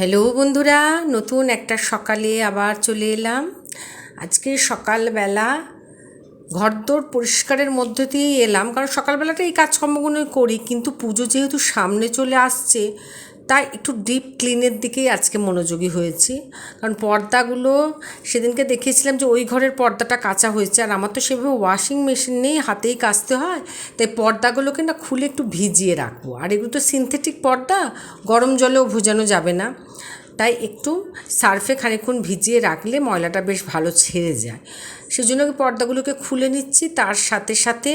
Hello বন্ধুরা, নতুন একটা সকালে আবার চলে এলাম। আজকে সকালবেলা ঘরদোর পরিষ্কারের মধ্যে দিয়েই এলাম, কারণ সকালবেলাটা এই কাজকর্মগুলোই করি, কিন্তু পুজো যেহেতু সামনে চলে আসছে তাই একটু ডিপ ক্লিনের দিকেই আজকে মনোযোগী হয়েছি। কারণ পর্দাগুলো সেদিনকে দেখিয়েছিলাম যে ওই ঘরের পর্দাটা কাঁচা হয়েছে। আর আমার তো সেভাবে ওয়াশিং মেশিন নেই, হাতেই কাচতে হয়। তাই পর্দাগুলোকে না খুলে একটু ভিজিয়ে রাখব। আর এগুলো তো সিনথেটিক পর্দা, গরম জলেও ভোজানো যাবে না। তাই একটু সার্ফে খানিকক্ষণ ভিজিয়ে রাখলে ময়লাটা বেশ ভালো ছেড়ে যায়। সেজন্য পর্দাগুলোকে খুলে নিচ্ছি। তার সাথে সাথে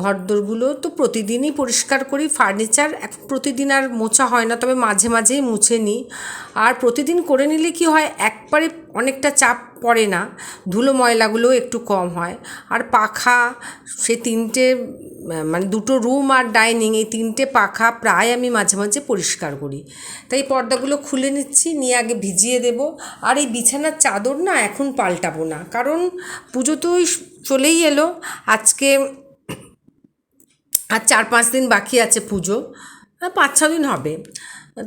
ঘরদোরগুলো তো প্রতিদিনই পরিষ্কার করি, ফার্নিচার প্রতিদিন আর মোছা হয় না, তবে মাঝে মাঝেই মুছে নিই। আর প্রতিদিন করে নিলে কি হয়, একবারে অনেকটা চাপ পড়ে না, ধুলো ময়লাগুলোও একটু কম হয়। আর পাখা সে তিনটে মানে দুটো রুম আর ডাইনিং, এই তিনটে পাখা প্রায় আমি মাঝে মাঝে পরিষ্কার করি। তাই পর্দাগুলো খুলে নিচ্ছি, নিয়ে আগে ভিজিয়ে দেব। আর এই বিছানার চাদর না এখন পাল্টাবো না, কারণ পুজো তো ওই চলেই এলো। আজকে আর চার পাঁচ দিন বাকি আছে পুজো। পাঁচ ছ দিন হবে।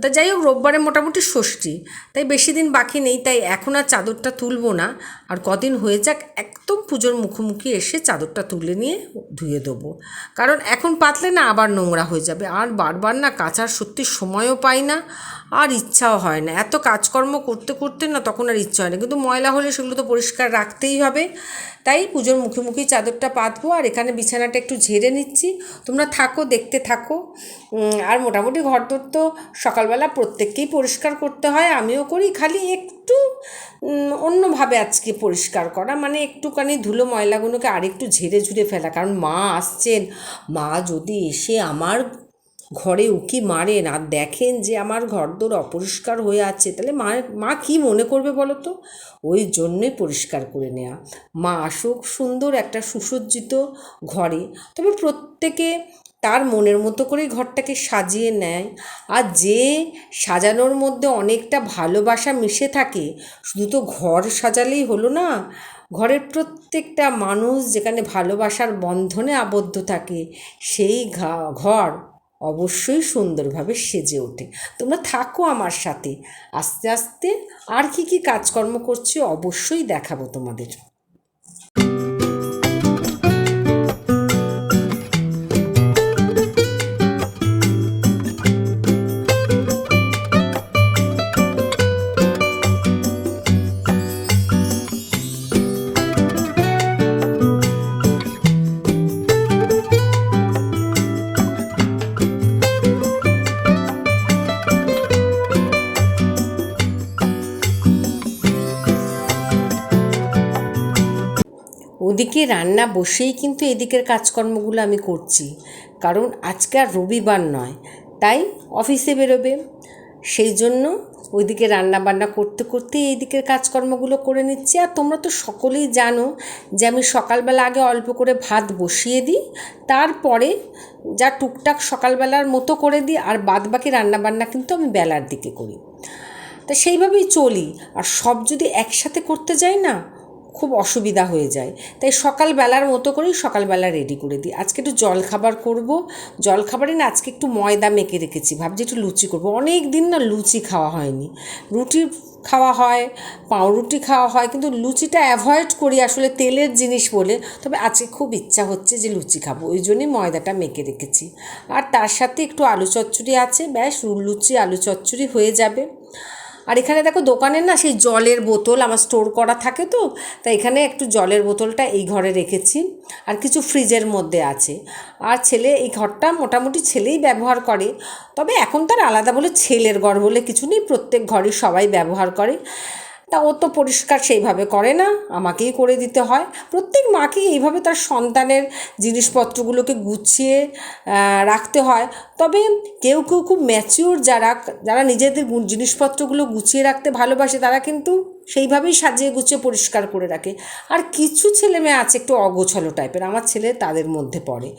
তা যাই হোক, রোববারে মোটামুটি ষষ্ঠী। তাই বেশি দিন বাকি নেই, তাই এখন আর চাদরটা তুলবো না। আর কদিন হয়ে যাক, একদম পুজোর মুখোমুখি এসে চাদরটা তুলে নিয়ে ধুয়ে দেবো। কারণ এখন পাতলে না আবার নোংরা হয়ে যাবে। আর বারবার না কাচার সত্যি সময়ও পাই না। আর ইচ্ছাও হয় না। এত কাজকর্ম করতে করতে না তখন আর ইচ্ছা হয় না। কিন্তু ময়লা হলে সেগুলো তো পরিষ্কার রাখতেই হবে। তাই পুজোর মুখে মুখেই চাদরটা পাতবো আর এখানে বিছানাটা একটু ঝেড়ে নিচ্ছি। তোমরা থাকো, দেখতে থাকো। আর মোটামুটি ঘর ঘরদোর তো সকালবেলা প্রত্যেককেই পরিষ্কার করতে হয়। আমিও করি, খালি একটু অন্যভাবে আজকে পরিষ্কার করা। মানে একটুখানি ধুলো ময়লাগুলোকে আরেকটু ঝেড়ে ঝুড়ে ফেলা। কারণ মা আসছেন। মা যদি এসে আমার ঘরে উকি মারেন আর দেখেন যে আমার ঘরদোর অপরিষ্কার হয়ে আছে, তাহলে মা মা কী মনে করবে বলো তো? ওই জন্যই পরিষ্কার করে নেওয়া মা আসুক, সুন্দর একটা সুসজ্জিত ঘরে, তবে প্রত্যেকে তার মনের মতো করেই ঘরটাকে সাজিয়ে নেয়। আর যে সাজানোর মধ্যে অনেকটা ভালোবাসা মিশে থাকে, শুধু তো ঘর সাজালেই হলো না, ঘরের প্রত্যেকটা মানুষ যেখানে ভালোবাসার বন্ধনে আবদ্ধ থাকে, সেই ঘর অবশ্যই সুন্দরভাবে সেজে ওঠে। তোমরা থাকো আমার সাথে। আস্তে আস্তে আর কি কি কাজকর্ম করছি অবশ্যই দেখাবো তোমাদের। ওদিকে রান্না বসেই কিন্তু এদিকের কাজকর্মগুলো আমি করছি। কারণ আজকে আর রবিবার নয়, তাই অফিসে বেরোবে। সেই জন্য ওইদিকে রান্না বান্না করতে করতে এই দিকের কাজকর্মগুলো করে নিচ্ছি। আর তোমরা তো সকলেই জানো যে আমি সকালবেলা আগে অল্প করে ভাত বসিয়ে দিই, তারপরে যা টুকটাক সকালবেলার মতো করে দিই, আর বাদ বাকি রান্নাবান্না কিন্তু আমি বেলার দিকে করি। তা সেইভাবেই চলি। আর সব যদি একসাথে করতে যাই না খুব অসুবিধা হয়ে যায়। তাই সকালবেলার মতো করেই সকালবেলা রেডি করে দিই। আজকে একটু জল খাবার করব। জল খাবারে না, আজকে একটু ময়দা মেখে রেখেছি। ভাবছি একটু লুচি করব। অনেক দিন না লুচি খাওয়া হয়নি। রুটি খাওয়া হয়, পাউরুটি খাওয়া হয়, কিন্তু লুচিটা অ্যাভয়েড করি আসলে তেলের জিনিস বলে। তবে আজকে খুব ইচ্ছা হচ্ছে যে লুচি খাব। ওই জন্যই ময়দাটা মেখে রেখেছি। আর তার সাথে একটু আলু চচ্চড়ি আছে। ব্যাস লুচি, আলু চচ্চড়ি হয়ে যাবে। আর এখানে দেখো দোকানের না সেই জলের বোতল আমার স্টোর করা থাকে তো, তাই এখানে একটু জলের বোতলটা এই ঘরে রেখেছি। আর কিছু ফ্রিজের মধ্যে আছে। আর ছেলে এই ঘরটা মোটামুটি ছেলেই ব্যবহার করে। তবে এখন তার আলাদা বলে ছেলের ঘর বলে কিছু নেই, প্রত্যেক ঘরে সবাই ব্যবহার করে। তা ও তো পরিষ্কার সেইভাবে করে না, আমাকেই করে দিতে হয়। প্রত্যেক মাকেই এইভাবে তার সন্তানের জিনিসপত্রগুলোকে গুছিয়ে রাখতে হয়। তবে কেউ কেউ খুব ম্যাচিওর যারা যারা নিজেদের জিনিসপত্রগুলো গুছিয়ে রাখতে ভালোবাসে, তারা কিন্তু সেইভাবেই সাজিয়ে গুছিয়ে পরিষ্কার করে রাখে। আর কিছু ছেলে মেয়ে আছে একটু অগোছালো টাইপের আমার ছেলে তাদের মধ্যে পড়ে।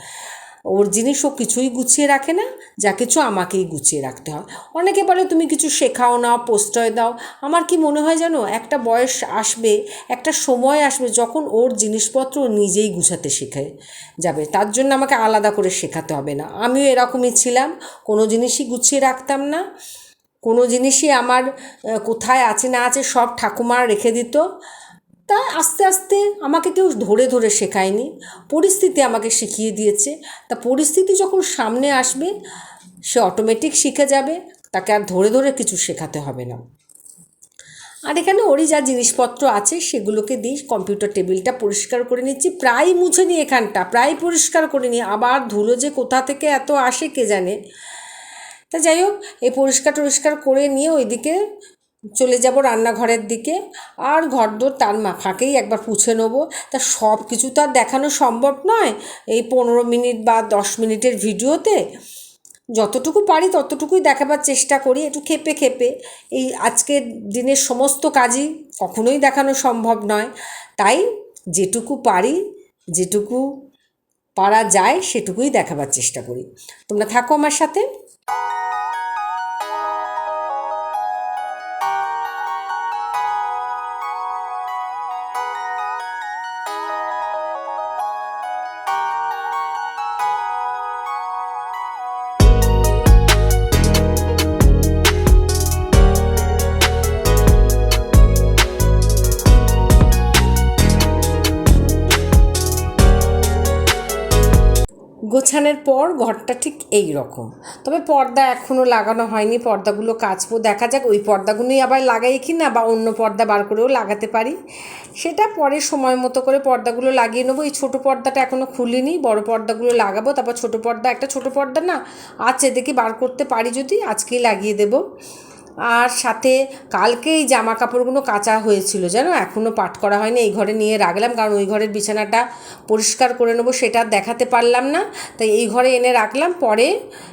ওর জিনিস ও কিছুই গুছিয়ে রাখে না, যা কিছু আমাকেই গুছিয়ে রাখতে হয়। অনেকে বলে, তুমি কিছু শেখাও না প্রশ্রয় দাও। আমার কি মনে হয় জানো, একটা বয়স আসবে, একটা সময় আসবে যখন ওর জিনিসপত্র নিজেই গুছাতে শেখে যাবে। তার জন্য আমাকে আলাদা করে শেখাতে হবে না। আমিও এরকমই ছিলাম, কোনো জিনিসই গুছিয়ে রাখতাম না। কোনো জিনিসই আমার কোথায় আছে না আছে সব ঠাকুমা রেখে দিত। তা আস্তে আস্তে আমাকে কেউ ধরে ধরে শেখায়নি। পরিস্থিতি আমাকে শিখিয়ে দিয়েছে। তা পরিস্থিতি যখন সামনে আসবে, সে অটোমেটিক শিখে যাবে। তাকে আর ধরে ধরে কিছু শেখাতে হবে না। আর এখানে ওরই যা জিনিসপত্র আছে, সেগুলোকে দিই কম্পিউটার টেবিলটা পরিষ্কার করে নিচ্ছি। প্রায় মুছে নিই এখানটা, প্রায় পরিষ্কার করে নিই। আবার ধুলো যে কোথা থেকে এত আসে কে জানে। তা যাই হোক, এই পরিষ্কার টরিষ্কার করে নিয়ে ওইদিকে চলে যাব রান্নাঘরের দিকে। আর ঘরদোর তার মা- ফাঁকেই একবার পুছে নেব। তা সব কিছু তো আর দেখানো সম্ভব নয়। এই পনেরো মিনিট বা দশ মিনিটের ভিডিওতে যতটুকু পারি ততটুকুই দেখাবার চেষ্টা করি, একটু খেপে খেপে। এই আজকের দিনের সমস্ত কাজই কখনোই দেখানো সম্ভব নয়। তাই যেটুকু পারি, যেটুকু পারা যায় সেটুকুই দেখাবার চেষ্টা করি। তোমরা থাকো আমার সাথে। গোছানোর পর ঘরটা ঠিক এই রকম। তবে পর্দা এখনও লাগানো হয়নি, পর্দাগুলো কাচবো, দেখা যাক ওই পর্দাগুলোই আবার লাগাই কি না বা অন্য পর্দা বার করেও লাগাতে পারি। সেটা পরে সময় মতো করে পর্দাগুলো লাগিয়ে নেব। এই ছোটো পর্দাটা এখনও খুলিনি, বড় পর্দাগুলো লাগাবো, তারপর ছোটো পর্দা, একটা ছোটো পর্দা না আছে দেখি বার করতে পারি যদি, আজকেই লাগিয়ে দেবো। আর সাথে কালকে এই জামা কাপড়গুলো কাচা হয়েছিল, জানো? এখনও পাট করা হয়নি, এই ঘরে নিয়ে রাখলাম, কারণ ওই ঘরের বিছানাটা পরিষ্কার করে নেব সেটা দেখাতে পারলাম না। তাই এই ঘরে এনে রাখলাম, পরে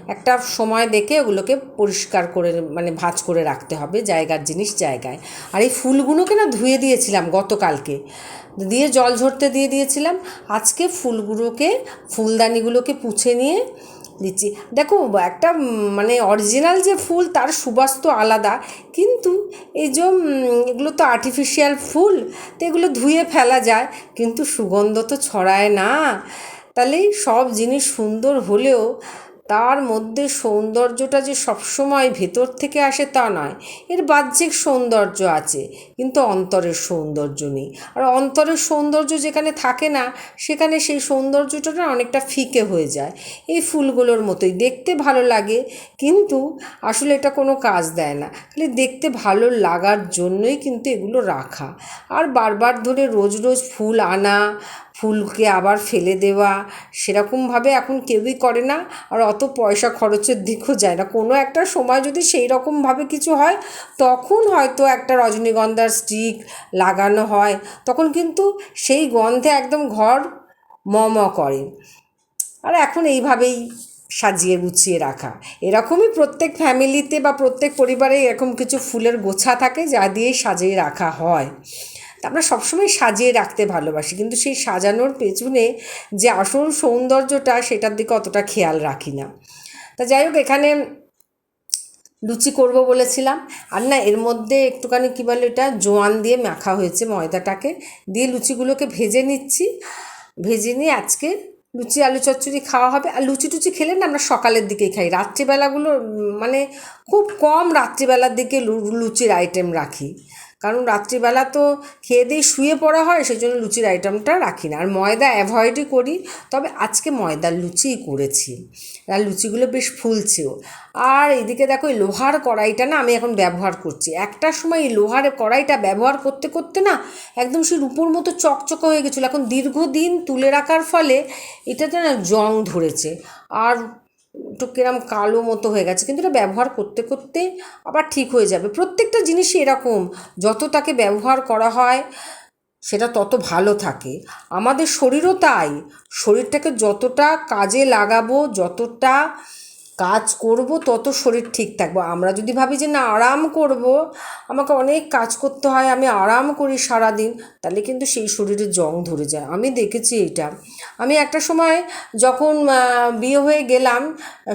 একটা সময় দেখে ওগুলোকে পরিষ্কার করে মানে ভাঁজ করে রাখতে হবে, জায়গার জিনিস জায়গায়। আর এই ফুলগুলোকে না ধুয়ে দিয়েছিলাম গতকালকে, দিয়ে জল ঝরতে দিয়ে দিয়েছিলাম। আজকে ফুলগুলোকে, ফুলদানিগুলোকে পুছে নিয়ে দিচ্ছি। দেখো, একটা মানে অরিজিনাল যে ফুল, তার সুবাস তো আলাদা। কিন্তু এই যে এগুলো তো আর্টিফিশিয়াল ফুল, তো এগুলো ধুয়ে ফেলা যায়। কিন্তু সুগন্ধ তো ছড়ায় না। তাহলে সব জিনিস সুন্দর হলেও তার মধ্যে সৌন্দর্যটা যে সবসময় ভেতর থেকে আসে তা নয়, এর বাহ্যিক সৌন্দর্য আছে, কিন্তু অন্তরের সৌন্দর্য নেই। আর অন্তরের সৌন্দর্য যেখানে থাকে না, সেখানে সেই সৌন্দর্যটা না অনেকটা ফিকে হয়ে যায়। এই ফুলগুলোর মতোই দেখতে ভালো লাগে, কিন্তু আসলে এটা কোনো কাজ দেয় না। খালি দেখতে ভালো লাগার জন্যই কিন্তু এগুলো রাখা। আর বারবার ধরে রোজ রোজ ফুল আনা ফুলকে আবার ফেলে দেওয়া, সেরকমভাবে এখন কেউই করে না। আর অত পয়সা খরচের দিকও যায় না। কোনো একটা সময় যদি সেই রকমভাবে কিছু হয়, তখন হয়তো একটা রজনীগন্ধার স্টিক লাগানো হয়। তখন কিন্তু সেই গন্ধে একদম ঘর ম ম করে। আর এখন এইভাবেই সাজিয়ে গুছিয়ে রাখা। এরকমই প্রত্যেক ফ্যামিলিতে বা প্রত্যেক পরিবারে এরকম কিছু ফুলের গোছা থাকে, যা দিয়ে সাজিয়ে রাখা হয়। আমরা সবসময় সাজিয়ে রাখতে ভালোবাসি, কিন্তু সেই সাজানোর পেছনে যে আসল সৌন্দর্যটা সেটার দিকে অতটা খেয়াল রাখি না। তা যাই হোক, এখানে লুচি করব বলেছিলাম। আর না, এর মধ্যে একটুখানি কী বলে এটা জোয়ান দিয়ে মাখা হয়েছে ময়দাটাকে। দিয়ে লুচিগুলোকে ভেজে নিচ্ছি। ভেজে নিয়ে আজকে লুচি, আলু চচ্চড়ি খাওয়া হবে। আর লুচি টুচি খেলে না আমরা সকালের দিকেই খাই। রাত্রিবেলাগুলো মানে খুব কম রাত্রিবেলার দিকে লুচির আইটেম রাখি। কারণ রাত্রিবেলা তো খেয়ে দিয়ে শুয়ে পড়া হয় সেই জন্য লুচির আইটেমটা রাখি না। আর ময়দা অ্যাভয়েডই করি, তবে আজকে ময়দার লুচিই করেছি। আর লুচিগুলো বেশ ফুলছেও। আর এদিকে দেখো, এই লোহার কড়াইটা না আমি এখন ব্যবহার করছি। একটা সময় এই লোহার কড়াইটা ব্যবহার করতে করতে না একদম সেই রূপোর মতো চকচকে হয়ে গেছিল। এখন দীর্ঘদিন তুলে রাখার ফলে এটাতে না জং ধরেছে। আর একটু কিরম কালো মতো হয়ে গেছে। কিন্তু এটা ব্যবহার করতে করতে আবার ঠিক হয়ে যাবে। প্রত্যেকটা জিনিসই এরকম। যত তাকে ব্যবহার করা হয়, সেটা তত ভালো থাকে। আমাদের শরীরও তাই। শরীরটাকে যতটা কাজে লাগাবো, যতটা কাজ করব, তত শরীর ঠিক থাকব। আমরা যদি ভাবি যে, না, আরাম করব, আমাকে অনেক কাজ করতে হয়, আমি আরাম করি সারাদিন, তাহলে কিন্তু সেই শরীরে জং ধরে যায়। আমি দেখেছি এটা। আমি একটা সময় যখন বিয়ে হয়ে গেলাম,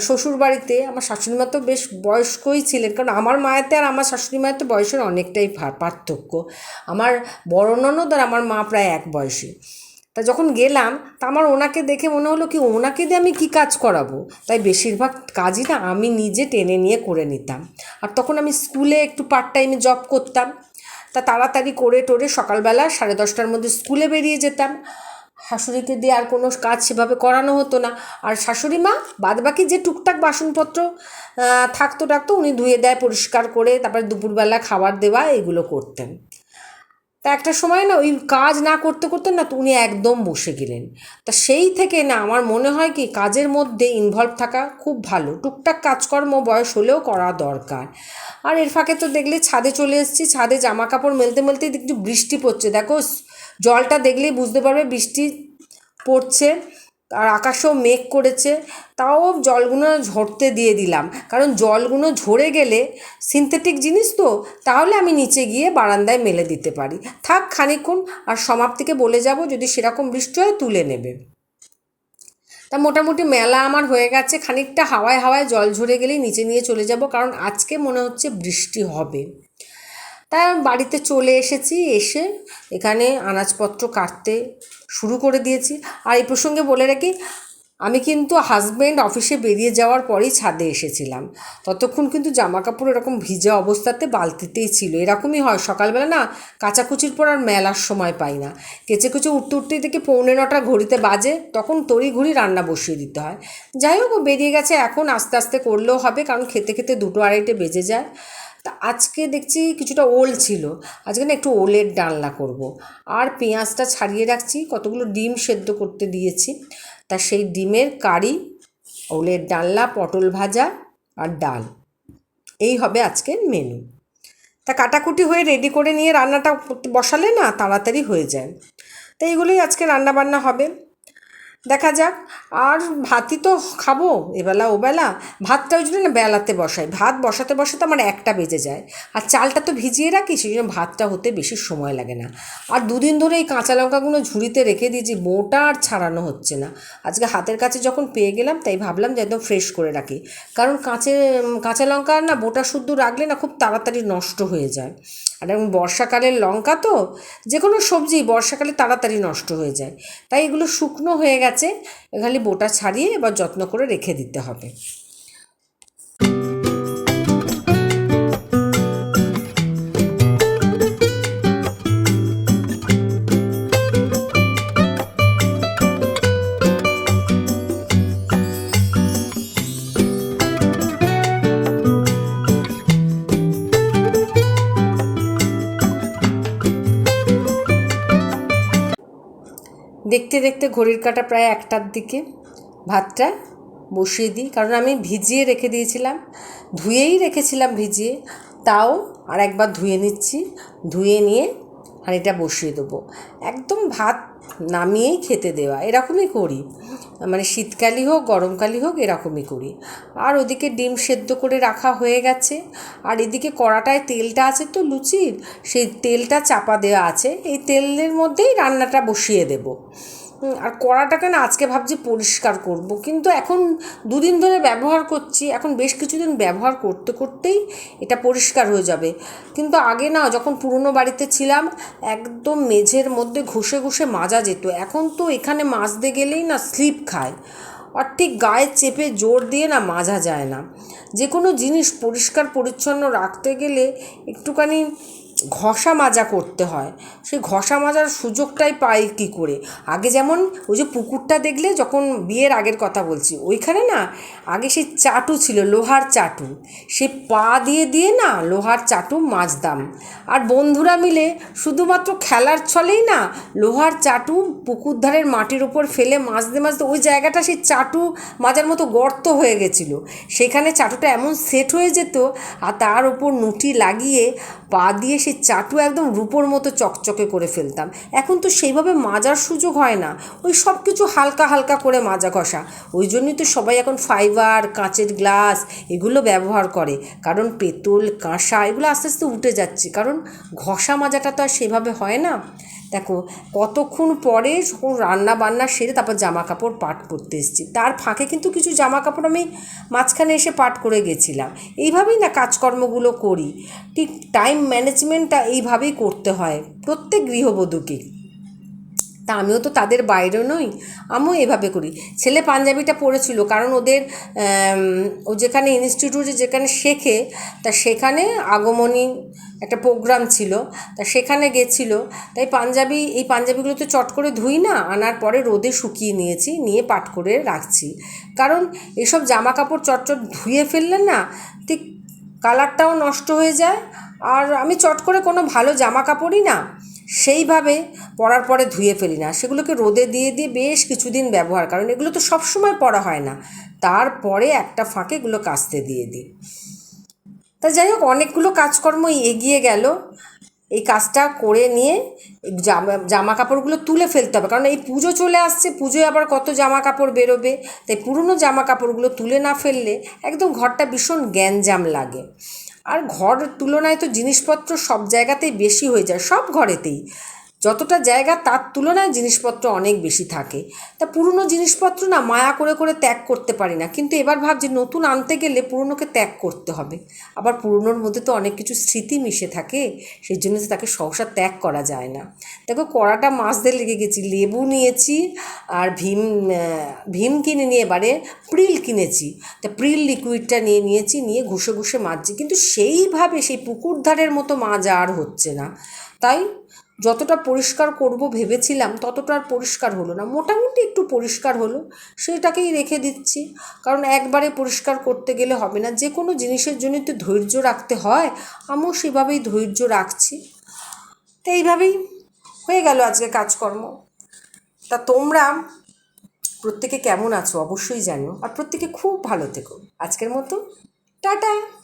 শ্বশুর বাড়িতে, আমার শাশুড়ি মা তো বেশ বয়স্কই ছিলেন, কারণ আমার মায়েতে আর আমার শাশুড়ি মায়ের তো বয়সের অনেকটাই পার্থক্য আমার বড় ননদ আর আমার মা প্রায় এক বয়সী। তা যখন গেলাম, তা আমার ওনাকে দেখে মনে হলো কি, ওনাকে দিয়ে আমি কী কাজ করাবো? তাই বেশিরভাগ কাজই না আমি নিজে টেনে নিয়ে করে নিতাম। আর তখন আমি স্কুলে একটু পার্ট টাইমে জব করতাম। তা তাড়াতাড়ি করে টোরে সকালবেলা সাড়ে দশটার মধ্যে স্কুলে বেরিয়ে যেতাম। শাশুড়িকে দিয়ে আর কোনো কাজ সেভাবে করানো হতো না। আর শাশুড়ি মা, বাদবাকি যে টুকটাক বাসনপত্র থাকতো টাকতো উনি ধুয়ে দেয়, পরিষ্কার করে, তারপরে দুপুরবেলা খাবার দেওয়া, এগুলো করতেন। তা একটা সময় না ওই কাজ না করতে করতে না উনি একদম বসে গেলেন। তা সেই থেকে না আমার মনে হয় কি কাজের মধ্যে ইনভলভ থাকা খুব ভালো। টুকটাক কাজকর্ম বয়স হলেও করা দরকার। আর এর ফাঁকে তো দেখলে ছাদে চলে এসেছি, ছাদে জামা কাপড় মেলতে মেলতে একটু বৃষ্টি পড়ছে। দেখো জলটা দেখলেই বুঝতে পারবে বৃষ্টি পড়ছে। আর আকাশেও মেঘ করেছে, তাও জলগুলো ঝরতে দিয়ে দিলাম। কারণ জলগুলো ঝরে গেলে সিনথেটিক জিনিস তো, তাহলে আমি নিচে গিয়ে বারান্দায় মেলে দিতে পারি। থাক খানিকক্ষণ আর সমাপ্তিকে বলে যাব, যদি সেরকম বৃষ্টি হয় তুলে নেবে। তা মোটামুটি মেলা আমার হয়ে গেছে, খানিকটা হাওয়ায় হাওয়ায় জল ঝরে গেলেই নিচে নিয়ে চলে যাব, কারণ আজকে মনে হচ্ছে বৃষ্টি হবে। তা বাড়িতে চলে এসেছি, এসে এখানে আনাজপত্র কাটতে শুরু করে দিয়েছি। আর এই প্রসঙ্গে বলে রাখি, আমি কিন্তু হাজব্যান্ড অফিসে বেরিয়ে যাওয়ার পরেই ছাদে এসেছিলাম। ততক্ষণ কিন্তু জামা কাপড় এরকম ভিজা অবস্থাতে বালতিতেই ছিল। এরকমই হয়, সকালবেলা না কাচাকুচির পর আর মেলার সময় পাই না। কেচে কুচে উঠতে উঠতেই থেকে পৌনে নটা ঘড়িতে বাজে, তখন তড়ি ঘড়ি রান্না বসিয়ে দিতে হয়। যাই হোক বেরিয়ে গেছে। এখন আস্তে আস্তে করলেও হবে, কারণ খেতে খেতে দুটো আড়াইটে বেজে যায়। তা আজকে দেখছি কিছুটা ওল ছিল। আজকে না একটু ওলের ডালনা করব। আর পেঁয়াজটা ছাড়িয়ে রাখছি, কতগুলো ডিম সেদ্ধ করতে দিয়েছি। তা সেই ডিমের কারি, ওলের ডালনা, পটল ভাজা আর ডাল। এই হবে আজকের মেনু তা কাটাকুটি হয়ে রেডি করে নিয়ে রান্নাটা বসালে না তাড়াতাড়ি হয়ে যায়। তো এইগুলোই আজকে রান্না বান্না হবে। দেখা যাক। আর ভাতই তো খাব, এবেলা ওবেলা। ভাতটা ওই জন্য না বেলাতে বসাই। ভাত বসাতে বসাতে আমার একটা বেজে যায়। আর চালটা তো ভিজিয়ে রাখি, সেই জন্য ভাতটা হতে বেশি সময় লাগে না। আর দুদিন ধরে এই কাঁচা লঙ্কাগুলো ঝুড়িতে রেখে দিয়েছি বোটা আর ছাড়ানো হচ্ছে না। আজকে হাতের কাছে যখন পেয়ে গেলাম, তাই ভাবলাম যে একদম ফ্রেশ করে রাখি। কারণ কাঁচে কাঁচা লঙ্কা না বোটা শুদ্ধ রাখলে না খুব তাড়াতাড়ি নষ্ট হয়ে যায়। আর এবং বর্ষাকালের লঙ্কা তো যে কোনো সবজি বর্ষাকালে তাড়াতাড়ি নষ্ট হয়ে যায়। তাই এগুলো শুকনো হয়ে গেছে খালি বোটা ছাড়িয়ে এবার যত্ন করে রেখে দিতে হবে। দেখতে দেখতে ঘড়ির কাটা প্রায় একটার দিকে। ভাতটা বসিয়ে দিই, কারণ আমি ভিজিয়ে রেখে দিয়েছিলাম। ধুয়েই রেখেছিলাম ভিজিয়ে, তাও আর একবার ধুয়ে নিচ্ছি। ধুয়ে নিয়ে হাঁড়িটা বসিয়ে দেবো। একদম ভাত নামিয়েই খেতে দেওয়া, এরকমই করি। মানে শীতকালই হোক, গরমকালই হোক, এরকমই করি। আর ওদিকে ডিম সেদ্ধ করে রাখা হয়ে গেছে। আর এদিকে কড়াটায় তেলটা আছে তো লুচির, সেই তেলটা চাপা দেওয়া আছে। এই তেলের মধ্যেই রান্নাটা বসিয়ে দেবো। আর কড়াটাকে না আজকে ভাবছি পরিষ্কার করব। কিন্তু এখন দুদিন ধরে ব্যবহার করছি, এখন বেশ কিছুদিন ব্যবহার করতে করতেই এটা পরিষ্কার হয়ে যাবে। কিন্তু আগে না যখন পুরনো বাড়িতে ছিলাম, একদম মেঝের মধ্যে ঘষে ঘষে মাজা যেত। এখন তো এখানে মাজতে গেলেই না স্লিপ খায়। আর ঠিক গায়ে চেপে জোর দিয়ে না মাজা যায় না। যে কোনো জিনিস পরিষ্কার পরিচ্ছন্ন রাখতে গেলে একটুখানি ঘষা মাজা করতে হয়। সেই ঘষা মাজার সুযোগটাই পাই কী করে? আগে যেমন ওই যে পুকুরটা দেখলে যখন বিয়ের আগের কথা বলছি, ওইখানে না আগে সেই চাটু ছিল, লোহার চাটু। সে পা দিয়ে দিয়ে না লোহার চাটু মাজতাম। আর বন্ধুরা মিলে শুধুমাত্র খেলার ছলেই না লোহার চাটু পুকুর ধারের মাটির উপর ফেলে মাজতে মাজতে ওই জায়গাটা সেই চাটু মাজার মতো গর্ত হয়ে গেছিল। সেখানে চাটুটা এমন সেট হয়ে যেত আর তার ওপর নুটি লাগিয়ে পা দিয়ে সেই চাটু একদম রূপোর মতো চকচকে করে ফেলতাম। এখন তো সেইভাবে মাজার সুযোগ হয় না। ওই সব কিছু হালকা হালকা করে মাজা ঘষা। ওই জন্যই তো সবাই এখন ফাইবার, কাঁচের গ্লাস এগুলো ব্যবহার করে। কারণ পেতল, কাঁসা এগুলো আস্তে আস্তে উঠে যাচ্ছে। কারণ ঘষা মাজাটা তো আর সেভাবে হয় না। দেখো, কতক্ষণ পরে রান্না বান্না সেরে তারপর জামা কাপড় পাট করতে এসেছি। তার ফাঁকে কিন্তু কিছু জামা কাপড় আমি মাঝখানে এসে পাট করে গেছিলাম। এইভাবেই না কাজকর্মগুলো করি। ঠিক টাইম ম্যানেজমেন্টটা এইভাবেই করতে হয় প্রত্যেক গৃহবধূকে। তা আমিও তো তাদের বাইরেও নই, আমিও এভাবে করি। ছেলে পাঞ্জাবিটা পরেছিল কারণ ওদের ও যেখানে ইনস্টিটিউটে যেখানে শেখে, তা সেখানে আগমনী একটা প্রোগ্রাম ছিল, তা সেখানে গেছিল। তাই পাঞ্জাবি, এই পাঞ্জাবিগুলো তো চট করে ধুই না, আনার পরে রোদে শুকিয়ে নিয়েছি, নিয়ে পাট করে রাখছি। কারণ এসব জামা কাপড় চটচট ধুয়ে ফেললে না, ঠিক কালারটাও নষ্ট হয়ে যায়, আর আমি চট করে কোনো ভালো জামা কাপড়ই না। সেইভাবে পরার পরে ধুয়ে ফেলি না। সেগুলোকে রোদে দিয়ে দিয়ে বেশ কিছুদিন ব্যবহার, কারণ এগুলো তো সবসময় পরা হয় না। তারপরে একটা ফাঁকে এগুলো কাচতে দিয়ে দিই। তা যাই হোক, অনেকগুলো কাজকর্ম এগিয়ে গেল। এই কাজটা করে নিয়ে জামা জামা কাপড়গুলো তুলে ফেলতে হবে। কারণ এই পুজো চলে আসছে, পুজোয় আবার কত জামা কাপড় বেরোবে। তাই পুরনো জামা কাপড়গুলো তুলে না ফেললে একদম ঘরটা ভীষণ গ্যাঞ্জাম লাগে। আর ঘর তুলনায় তো জিনিসপত্র সব জায়গাতেই বেশি হয়ে যায় সব ঘরেতেই। যতটা জায়গা, তার তুলনায় জিনিসপত্র অনেক বেশি থাকে। তা পুরনো জিনিসপত্র না মায়া করে করে ত্যাগ করতে পারি না। কিন্তু এবার ভাবছি নতুন আনতে গেলে পুরনোকে ত্যাগ করতে হবে। আবার পুরনোর মধ্যে তো অনেক কিছু স্মৃতি মিশে থাকে, সেই জন্য তাকে সহসা ত্যাগ করা যায় না। দেখো, কড়াটা মাছদের লেগে গেছি, লেবু নিয়েছি আর ভীম ভীম কিনে নিয়ে এবারে প্রিল কিনেছি। তা প্রিল লিকুইডটা নিয়ে নিয়েছি, নিয়ে ঘুষে ঘুষে মাজছি। কিন্তু সেইভাবে সেই পুকুর ধারের মতো মাছ আর হচ্ছে না। তাই যতটা পরিষ্কার করব ভেবেছিলাম, ততটা আর পরিষ্কার হলো না। মোটামুটি একটু পরিষ্কার হলো সেটাকেই রেখে দিচ্ছি। কারণ একবারে পরিষ্কার করতে গেলে হবে না। যে কোনো জিনিসের জন্য তো ধৈর্য রাখতে হয়, আমিও সেভাবেই ধৈর্য রাখছি। তো এইভাবেই হয়ে গেল আজকে কাজকর্ম। তা তোমরা প্রত্যেকে কেমন আছো অবশ্যই জানো আর প্রত্যেকে খুব ভালো থেকো। আজকের মতো, টাটা!